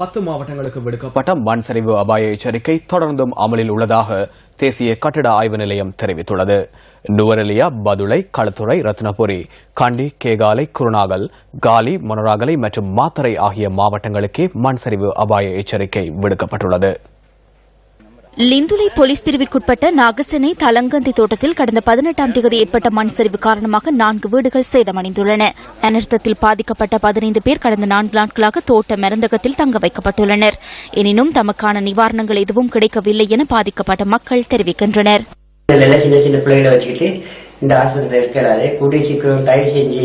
பத்து மாவட்டங்களுக்கு விடுக்கப்பட்ட மண் சரிவு அபாய எச்சரிக்கை தொடர்ந்தும் அமலில் உள்ளதாக தேசிய கட்டிட ஆய்வு நிலையம் தெரிவித்துள்ளது. நுவரெலியா பதுளை களத்துறை ரத்னபுரி கண்டி கேகாலை குருநாகல் காலி மனோராகலை மற்றும் மாத்தரை ஆகிய மாவட்டங்களுக்கே மண் சரிவு அபாய எச்சரிக்கை விடுக்கப்பட்டுள்ளது. லிந்துலை போலீஸ் பிரிவிற்குட்பட்ட நாகசெனை தலங்கந்தி தோட்டத்தில் கடந்த பதினெட்டாம் தேதி ஏற்பட்ட மண் சரிவு காரணமாக நான்கு வீடுகள் சேதமடைந்துள்ளன. அனர்த்தத்தில் பாதிக்கப்பட்ட பதினைந்து பேர் கடந்த நான்கு நாட்களாக தோட்ட மருந்தகத்தில் தங்க வைக்கப்பட்டுள்ளனர். எனினும் தமக்கான நிவாரணங்கள் எதுவும் கிடைக்கவில்லை என பாதிக்கப்பட்ட மக்கள் தெரிவிக்கின்றனர். இந்த ஆஸ்பத்திரியில் இருக்கலாது கூடிய சீக்கிரம் தயவு செஞ்சு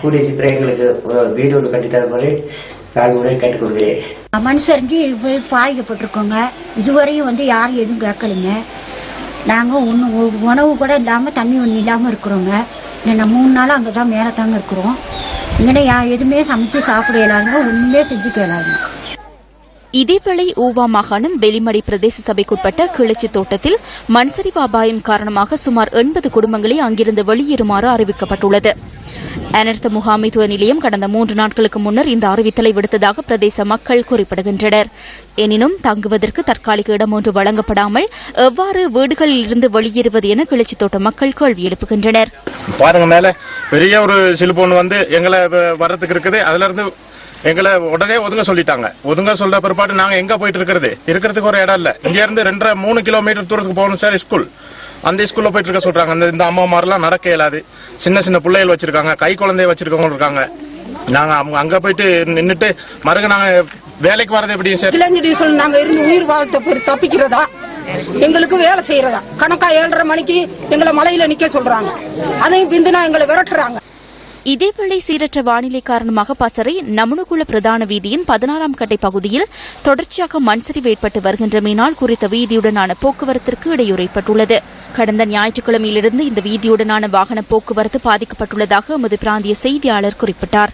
கூடிய சீக்கிரம் எங்களுக்கு வீடு ஒன்று கட்டித்தர மாதிரி கேட்டுக்கொள்கிறேன் பாதிக்கப்பட்டிருக்கோங்க. இதுவரையும் வந்து யாரும் எதுவும் கேட்கலைங்க. நாங்கள் ஒன்று உணவு கூட இல்லாமல் தண்ணி ஒன்று இல்லாமல் இருக்கிறோங்க. இல்லை மூணு நாள் அங்கே தான் மேலே தாங்க இருக்கிறோம். இங்கே யா எதுவுமே சமைச்சு சாப்பிட இயலாதுங்க ஒன்றுமே செஞ்சுக்க இயலாதுங்க இதேவேளை ஊவா மாகாணம் வெளிமடை பிரதேச சபைக்குட்பட்ட கிளச்சி தோட்டத்தில் மண்சரிவு அபாயம் காரணமாக சுமார் எண்பது குடும்பங்களை அங்கிருந்து வெளியேறுமாறு அறிவிக்கப்பட்டுள்ளது. அனர்த்த முகாமைத்துவ நிலையம் கடந்த மூன்று நாட்களுக்கு முன்னர் இந்த அறிவித்தலை விடுத்ததாக பிரதேச மக்கள் குறிப்பிடுகின்றனர். எனினும் தங்குவதற்கு தற்காலிக இடம் ஒன்று வழங்கப்படாமல் எவ்வாறு வீடுகளில் இருந்து வெளியேறுவது என கிளச்சி தோட்ட மக்கள் கேள்வி எழுப்புகின்றனர். பாருங்க மேல பெரிய ஒரு வந்து எங்களை வர்றதுக்கு இருக்குது. அதுல இருந்து எங்களை உடனே ஒதுங்க சொல்லிட்டாங்க. ஒதுங்க சொல்ற பிற்பாடு நாங்க எங்க போயிட்டு இருக்கிறது? இருக்கிறதுக்கு ஒரு இடம் இல்ல. இங்க இருந்து ரெண்டரை மூணு கிலோமீட்டர் தூரத்துக்கு போகணும் சார் ஸ்கூல் அந்த ஸ்கூல்ல போயிட்டு இருக்க சொல்றாங்க. அந்த இந்த அம்மா மாதிரிலாம் நடக்க இயலாது. சின்ன சின்ன பிள்ளைகள் வச்சிருக்காங்க. கை குழந்தைய வச்சிருக்கவங்க இருக்காங்க. நாங்க அவங்க அங்க போயிட்டு நின்னுட்டு மறுக நாங்க வேலைக்கு வரது எப்படி சார்? இளைஞர் டீசல் நாங்க இருந்து உயிர் வாழ்த்த தப்பிக்கிறதா? எங்களுக்கு வேலை செய்யறதா? கணக்கா ஏழரை மணிக்கு எங்களை மலையில நிக்க சொல்றாங்க. அதையும் பிந்துனா எங்களை விரட்டுறாங்க. இதேவேளை சீரற்ற வானிலை காரணமாக பசறை நமனுகுல பிரதான வீதியின் பதினாறாம் கட்டை பகுதியில் தொடர்ச்சியாக மண்சரிவு ஏற்பட்டு வருகின்றமையினால் குறித்த வீதியுடனான போக்குவரத்திற்கு இடையூறு ஏற்பட்டுள்ளது கடந்த ஞாயிற்றுக்கிழமையிலிருந்து இந்த வீதியுடனான வாகன போக்குவரத்து பாதிக்கப்பட்டுள்ளதாக எமது பிராந்திய செய்தியாளர் குறிப்பிட்டார்.